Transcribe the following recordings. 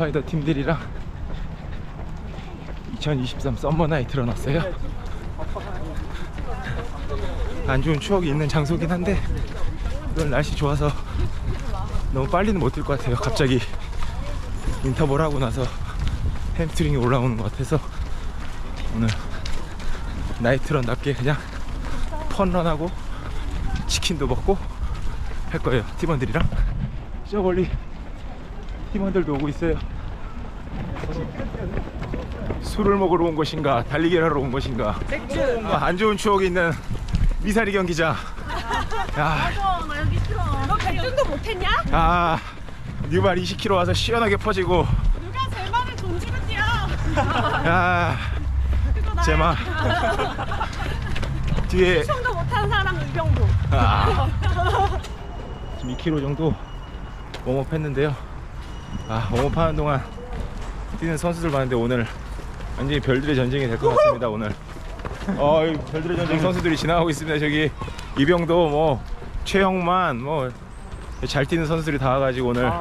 스파이더 팀들이랑 2023 썸머 나이 틀어놨어요. 안 좋은 추억이 있는 장소긴 한데 오늘 날씨 좋아서 너무 빨리는 못 뛸 것 같아요. 갑자기 인터벌 하고 나서 햄스트링이 올라오는 것 같아서 오늘 나이트런답게 그냥 펀런하고 치킨도 먹고 할 거예요. 팀원들이랑 저 멀리 팀원들도 오고 있어요. 술을 먹으러 온 것인가 달리기를 하러 온 것인가 뭐안 좋은 추억이 있는 미사리 경기장 야, 너 여기 싫어. 너 발등도 못했냐? 아 뉴발 20km 와서 시원하게 퍼지고 누가 제 말을 존지로 뛰어. 야 제마 뒤에 형도 못한 사람 의병부. 아, 지금 2km 정도 웜업 했는데요 아 웜업 하는 동안 뛰는 선수들 봤는데 오늘 완전히 별들의 전쟁이 될 것 같습니다 오늘. 어, 이 별들의 전쟁 선수들이 지나가고 있습니다 저기. 이병도 뭐 최영만 뭐 잘 뛰는 선수들이 다 와가지고 오늘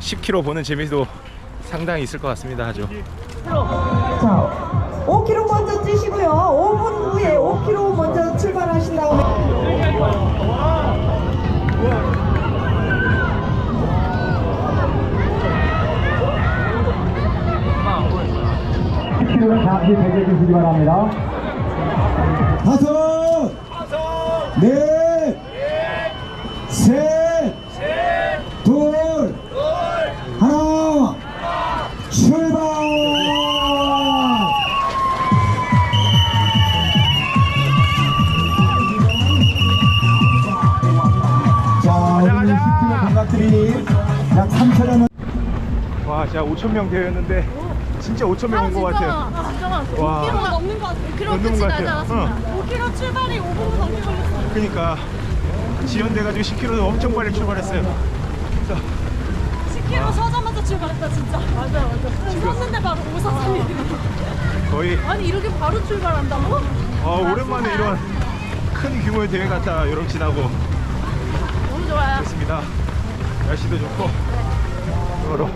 10km 보는 재미도 상당히 있을 것 같습니다 아주. 자, 5km 먼저 뛰시고요. 바랍니다. 다섯, 넷, 셋, 둘, 하나, 출발! 자, 오늘 10km 감각들이 약 3천여 원. 와 진짜 5천명 대회였는데 진짜 5천 명 온 것 같아요 와. 5kg 넘는 것 같아. 5kg 넘는 끝이 것 나지 같아요. 않았습니다. 5kg 출발이 5분 넘게 걸렸어요. 그러니까 지연돼가지고 10km 엄청 빨리 출발했어요. 그래서 10kg 서자마자 출발했다 진짜. 맞아 맞아. 섰는데 바로 543이 거의 아니 이렇게 바로 출발한다고? 어, 오랜만에 이런 큰 규모의 대회 갔다 여름 지나고 너무 좋아요. 있습니다. 날씨도 좋고 여러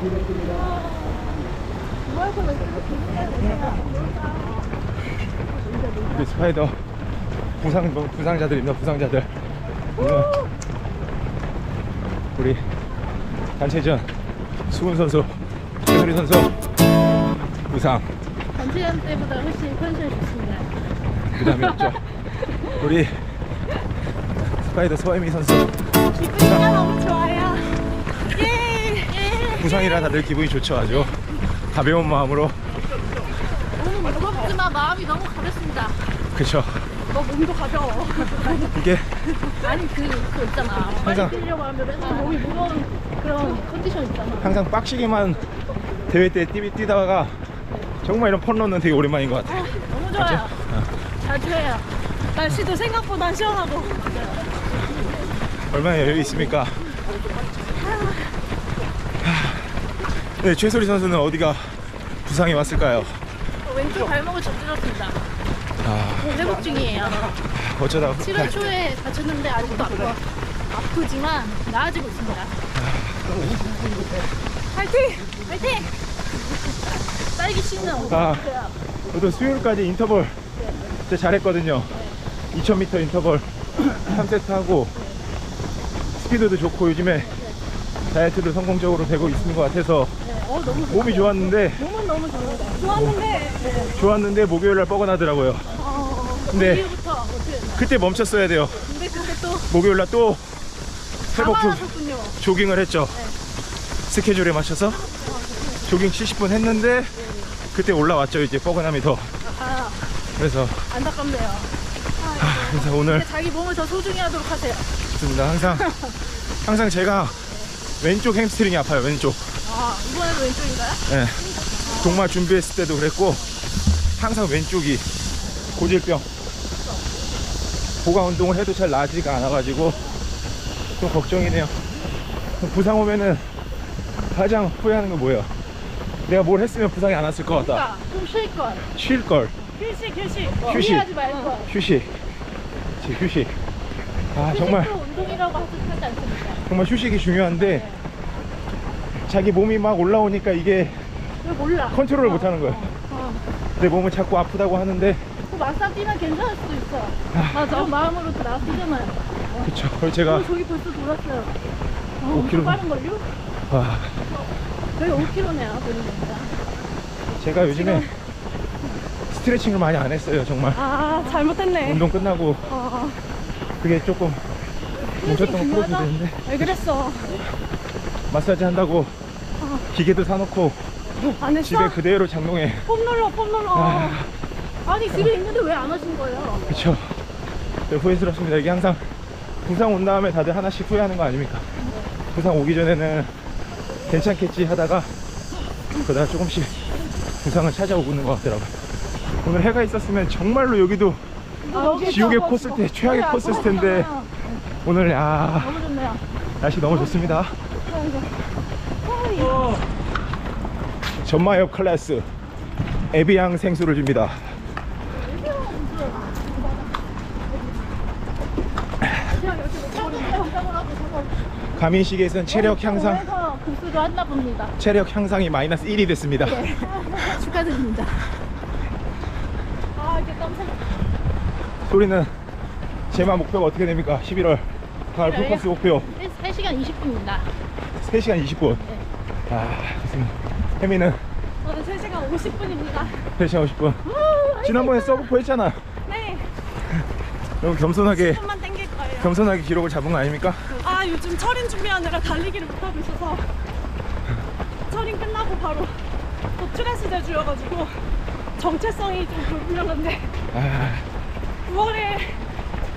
우리 스파이더 부상 부상자들입니다. 부상자들 오늘 우리 단체전 수훈 선수, 최소리 선수 부상 전지현 때보다 훨씬 컨디션이 좋습니다. 부담이 없죠. 우리 스파이더 서혜미 선수 기분이가 너무 좋아요. 예. 예. 부상이라 다들 기분이 좋죠 아주 가벼운 마음으로 몸은 무겁지만 마음이 너무 가볍습니다. 그쵸 너 몸도 가벼워. 이게 아니 그, 그 있잖아. 빨리 항상- 뛰려고 하면 맨날 몸이 무거운 그런 컨디션 있잖아. 항상 빡시게만 대회 때 뛰, 뛰다가 정말 이런 펀런은 되게 오랜만인 것 같아 요 너무 좋아요. 자주 해요. 날씨도 생각보다 시원하고. 얼마나 여유 있습니까 네 최소리 선수는 어디가 부상이 왔을까요 왼쪽 발목을 접질렀습니다. 아 회복 중이에요. 어쩌다 7월 초에 다쳤는데 아직도 아파. 아프지만 나아지고 있습니다. 파이팅! 파이팅! 딸기 씻는 옷. 아 저도 수요일까지 인터벌 진짜 잘했거든요 2000m 인터벌 3세트 하고 스피드도 좋고 요즘에 다이어트도 성공적으로 되고 있는 것 같아서 어, 너무 좋아. 몸이 좋았는데 몸은 너무 좋은데. 좋았는데. 네. 좋았는데 목요일날 뻐근하더라고요 어, 근데 이후부터 어떻게 됐나? 그때 멈췄어야 돼요 근데 그때 또 목요일날 또 회복 조, 가만하셨군요. 조깅을 했죠 스케줄에 맞춰서 조깅 70분 했는데 그때 올라왔죠 이제 뻐근함이 더 아, 그래서 안타깝네요. 그래서 오늘 근데 자기 몸을 더 소중히 하도록 하세요. 좋습니다 항상 항상 제가 왼쪽 햄스트링이 아파요 왼쪽 아, 이번에도 왼쪽인가요? 예. 동마 준비했을 때도 그랬고 항상 왼쪽이 고질병 보강 운동을 해도 잘 나아지가 않아가지고 좀 걱정이네요 부상 오면은 가장 후회하는 건 뭐예요? 내가 뭘 했으면 부상이 안 왔을 것 같다 그러니까 좀 쉴 걸. 쉴걸 휴식, 휴식. 휴식. 무리하지 말 걸. 휴식 제 휴식 아 정말 운동이라고 하지 않습니까? 정말 휴식이 중요한데 자기 몸이 막 올라오니까 이게 왜 몰라. 컨트롤을 못 하는 거예요. 어. 내 몸은 자꾸 아프다고 하는데 그 뛰면 괜찮을 수도 있어. 맞아. 마음으로 또 나가 뛰잖아요. 그쵸. 그래서 제가 어, 저기 벌써 돌았어요. 어, 5km. 엄청 빠른걸요? 와, 저희 5km네요, 그러니까. 제가 요즘에 스트레칭을 많이 안 했어요. 정말 아, 잘못했네. 운동 끝나고 어, 그게 조금 뭉쳤던 거 풀어줘야. 되는데 왜 그랬어? 마사지 한다고 기계도 사놓고 안 했어? 집에 그대로 장롱에 폼 눌러, 폼 눌러. 아. 아니, 집에 있는데 왜 안 하신 거예요? 그쵸 네, 후회스럽습니다 이게 항상 부상 온 다음에 다들 하나씩 후회하는 거 아닙니까 부상 오기 전에는 괜찮겠지 하다가 그러다가 조금씩 부상을 찾아오는 것 같더라고요 오늘 해가 있었으면 정말로 여기도 아, 지옥의 또 코스일 때 뭐- 최악의 머리 코스일 텐데 그러잖아요. 오늘 야 너무 좋네요. 날씨 너무 좋습니다 전마협 클래스 에비앙 생수를 줍니다 가민시계에서는 체력 향상 급수도 한다 봅니다. 체력 향상이 마이너스 1이 됐습니다 축하드립니다. 아, 이게 깜짝 소리는 제마 목표가 어떻게 됩니까 11월 가을 저희요? 풀코스 목표 3시간 20분입니다. 3시간 20분 아 좋습니다 혜미는 저는 3시간 50분입니다. 3시간 50분 지난번에 서브포 했잖아 네, 너무 겸손하게 좀만 땡길 거예요. 겸손하게 기록을 잡은 거 아닙니까? 아, 요즘 철인 준비하느라 달리기를 못하고 있어서 철인 끝나고 바로 또 트레스 제주여가지고 정체성이 좀 불분명한데 아, 9월에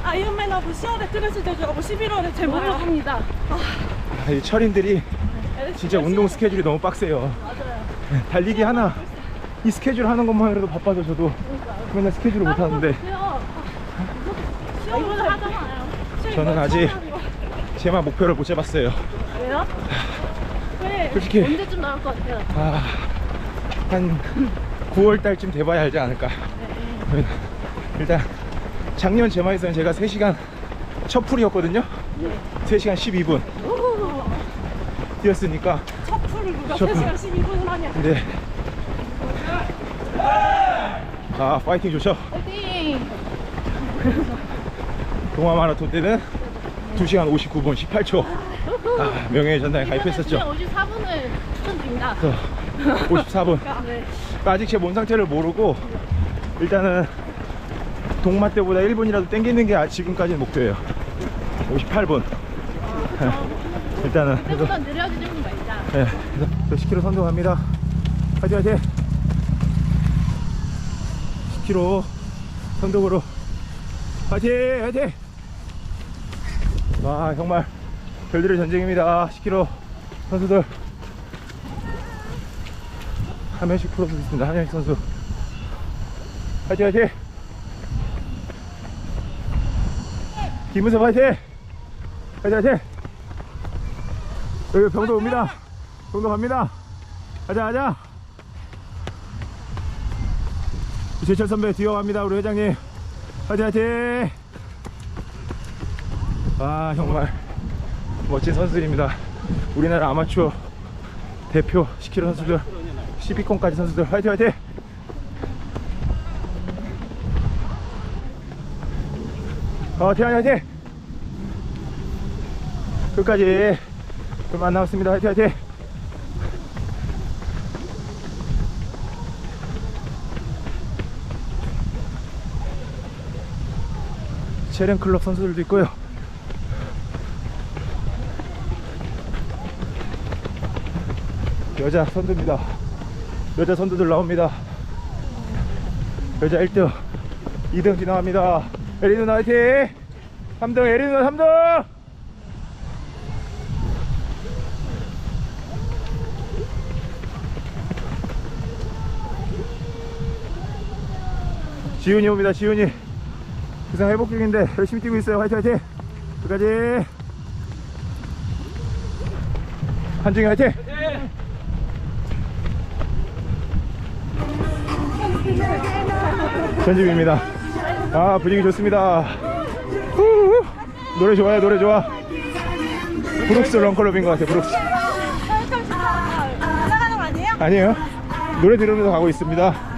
아이언맨하고 10월에 트레스 제주하고 11월에 제목을 봅니다. 아, 이 철인들이 진짜 운동 스케줄이 너무 빡세요 맞아요. 달리기 하나 이 스케줄 하는 것만 해도 바빠서 저도 맨날 스케줄을 못 하는데. 저는 아직 제마 목표를 못 잡았어요 왜요? 왜? 솔직히- 언제쯤 나올 것 같아요? 아, 한 9월 달쯤 돼봐야 알지 않을까 일단 작년 제마에서는 제가 3시간 첫 풀이었거든요 3시간 12분 뛰었으니까 첫 풀을 누가 첫 풀. 3시간 12분을 하냐? 근데 아 파이팅 좋죠 화이팅! 동화 마라톤 때는 2시간 59분 18초 아, 명예의 전당에 가입했었죠 54분을 추천드립니다. 그래서 54분 네. 아직 제 몸 상태를 모르고 일단은 동마 때보다 1분이라도 땡기는 게 아- 지금까지는 목표예요 58분 일단은 그래서 그때보다 느려지는 거 저 10km 선도 갑니다. 화이팅 화이팅! 10km 선도으로 화이팅 화이팅! 와 정말 별들의 전쟁입니다. 10km 선수들. 한 명씩 풀어주겠습니다. 한영식 선수. 화이팅 화이팅! 김은섭 화이팅! 화이팅 화이팅! 여기 병도 옵니다 병도 갑니다. 가자 가자. 제철 선배 뛰어갑니다 우리 회장님. 화이팅 화이팅! 아 정말 멋진 선수들입니다. 우리나라 아마추어 대표 10km 선수들 12콘까지 선수들 화이팅 화이팅! 어 태환이 화이팅! 끝까지 안 남았습니다. 화이팅 화이팅 체련 클럽 선수들도 있고요. 여자 선두입니다. 여자 선두들 나옵니다. 여자 1등 2등 지나갑니다. 에리 누나 화이팅! 3등 에리 누나 3등! 지훈이 옵니다 지훈이 부상 회복 중인데 열심히 뛰고 있어요 화이팅 화이팅 끝까지 한중이 화이팅 전집입니다 아 분위기 좋습니다 후후. 노래 좋아요 노래 좋아 브룩스 런클럽인 것 같아요 브룩스? 아니에요 노래 들으면서 가고 있습니다.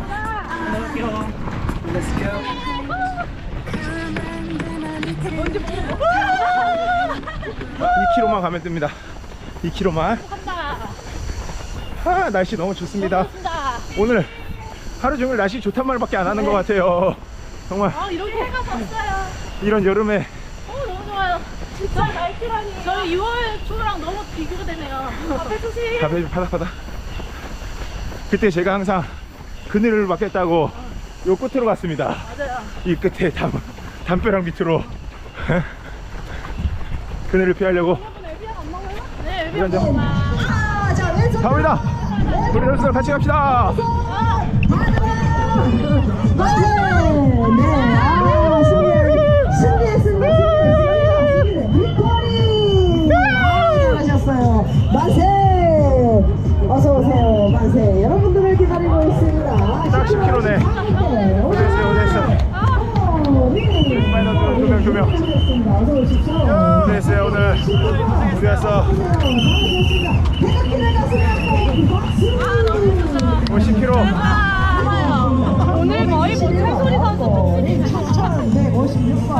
2km만 가면 뜹니다. 2km만. 아, 날씨 너무 좋습니다. 오늘 하루 종일 날씨 좋단 말밖에 안 하는 것 같아요. 정말 아 이렇게 해가 졌어요. 이런 여름에 어 너무 좋아요. 진짜 날씨라니. 저희 6월 초랑 너무 비교가 되네요. 앞에 조심. 가베 바닥바닥. 그때 제가 항상 그늘을 맞겠다고 요 끝으로 갔습니다. 맞아요. 이 끝에 담, 담벼락 밑으로 그늘을 피하려고 여러분 애비약 안 먹어요? 네 이런 애비약 데 먹어요. 아, 자, 왼손 갑니다. 우리 선수들 같이 갑시다. 만세! 네, 아! 어서오세요. 만세. 여러분들을 기다리고 있습니다. 딱 10km 네. 오셨어요, 오셨어요. 스파이더 두 명, 두 명. 어서 오십시오. 됐어요, 오늘. 아, 50km. 오늘 거의 뭐 최소리 선수 복수님 1156번.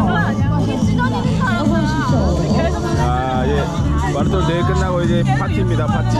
우리 찢어지는 사람아. 계속 아, 예. 마라톤 대회 끝나고 이제 파티입니다, 파티.